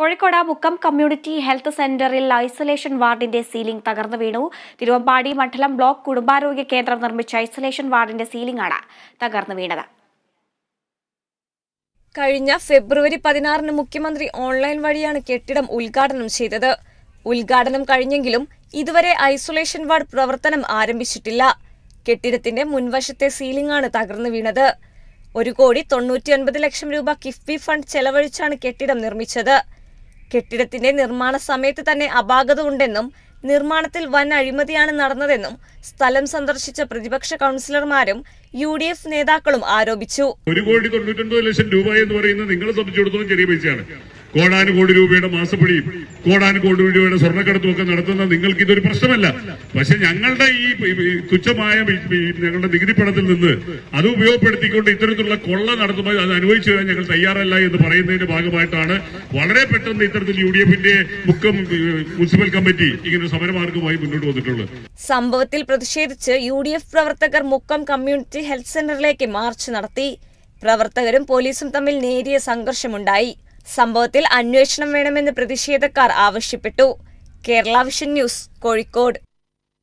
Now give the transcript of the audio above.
Kozhikode Mukkam community health സെന്ററിൽ isolation വാർഡിന്റെ ceiling തകർന്നു വീണു. തിരുവമ്പാടി മണ്ഡലം ബ്ലോക്ക് കുടുംബാരോഗ്യ കേന്ദ്രം നിർമ്മിച്ച ഐസൊലേഷൻ വാർഡിന്റെ സീലിംഗ് ആണ് തകർന്നു വീണത്. കഴിഞ്ഞ ഫെബ്രുവരി പതിനാറിന് മുഖ്യമന്ത്രി ഓൺലൈൻ വഴിയാണ് കെട്ടിടം ഉദ്ഘാടനം ചെയ്തത്. ഉദ്ഘാടനം കഴിഞ്ഞെങ്കിലും ഇതുവരെ ഐസൊലേഷൻ വാർഡ് പ്രവർത്തനം ആരംഭിച്ചിട്ടില്ല. കെട്ടിടത്തിന്റെ മുൻവശത്തെ സീലിംഗ് ആണ് തകർന്നു വീണത്. ഒരു കോടി തൊണ്ണൂറ്റിയൊൻപത് ലക്ഷം രൂപ കിഫ്ബി ഫണ്ട് ചെലവഴിച്ചാണ് കെട്ടിടം നിർമ്മിച്ചത്. കെട്ടിടത്തിന്റെ നിർമ്മാണ സമയത്ത് തന്നെ അപാകത ഉണ്ടെന്നും നിർമ്മാണത്തിൽ വൻ അഴിമതിയാണ് നടന്നതെന്നും സ്ഥലം സന്ദർശിച്ച പ്രതിപക്ഷ കൗൺസിലർമാരും യു ഡി എഫ് നേതാക്കളും ആരോപിച്ചു. ഒരു കോടി തൊണ്ണൂറ്റൊൻപത് ലക്ഷം രൂപ എന്ന് പറയുന്നത് നിങ്ങളെ സംബന്ധിച്ചിടത്തോളം ചെറിയ പൈസയാണ്. കോടാനുകോടി രൂപയുടെ മാസപ്പടിയും കോടാനുകോടി രൂപയുടെ സ്വർണക്കടത്തും ഒക്കെ നടത്തുന്ന നിങ്ങൾക്ക് ഇതൊരു പ്രശ്നമല്ല. പക്ഷെ ഞങ്ങളുടെ ഈ തുച്ഛമായ ഞങ്ങളുടെ നികുതി പണത്തിൽ നിന്ന് അത് ഉപയോഗപ്പെടുത്തിക്കൊണ്ട് ഇത്തരത്തിലുള്ള കൊള്ള നടത്തുമ്പോൾ അത് അനുഭവിച്ചു ഞങ്ങൾ തയ്യാറല്ല എന്ന് പറയുന്നതിന്റെ ഭാഗമായിട്ടാണ് വളരെ പെട്ടെന്ന് ഇത്തരത്തിൽ യു ഡി എഫിന്റെ മുക്കം മുനിസിപ്പൽ കമ്മിറ്റി ഇങ്ങനെ സമരമാർഗമായി മുന്നോട്ട് വന്നിട്ടുള്ളത്. സംഭവത്തിൽ പ്രതിഷേധിച്ച് യു ഡി എഫ് പ്രവർത്തകർ മുക്കം കമ്മ്യൂണിറ്റി ഹെൽത്ത് സെന്ററിലേക്ക് മാർച്ച് നടത്തി. പ്രവർത്തകരും പോലീസും തമ്മിൽ നേരിയ സംഘർഷമുണ്ടായി. സംഭവത്തിൽ അന്വേഷണം വേണമെന്ന് പ്രതിഷേധക്കാർ ആവശ്യപ്പെട്ടു. Kerala vision news Kozhikode.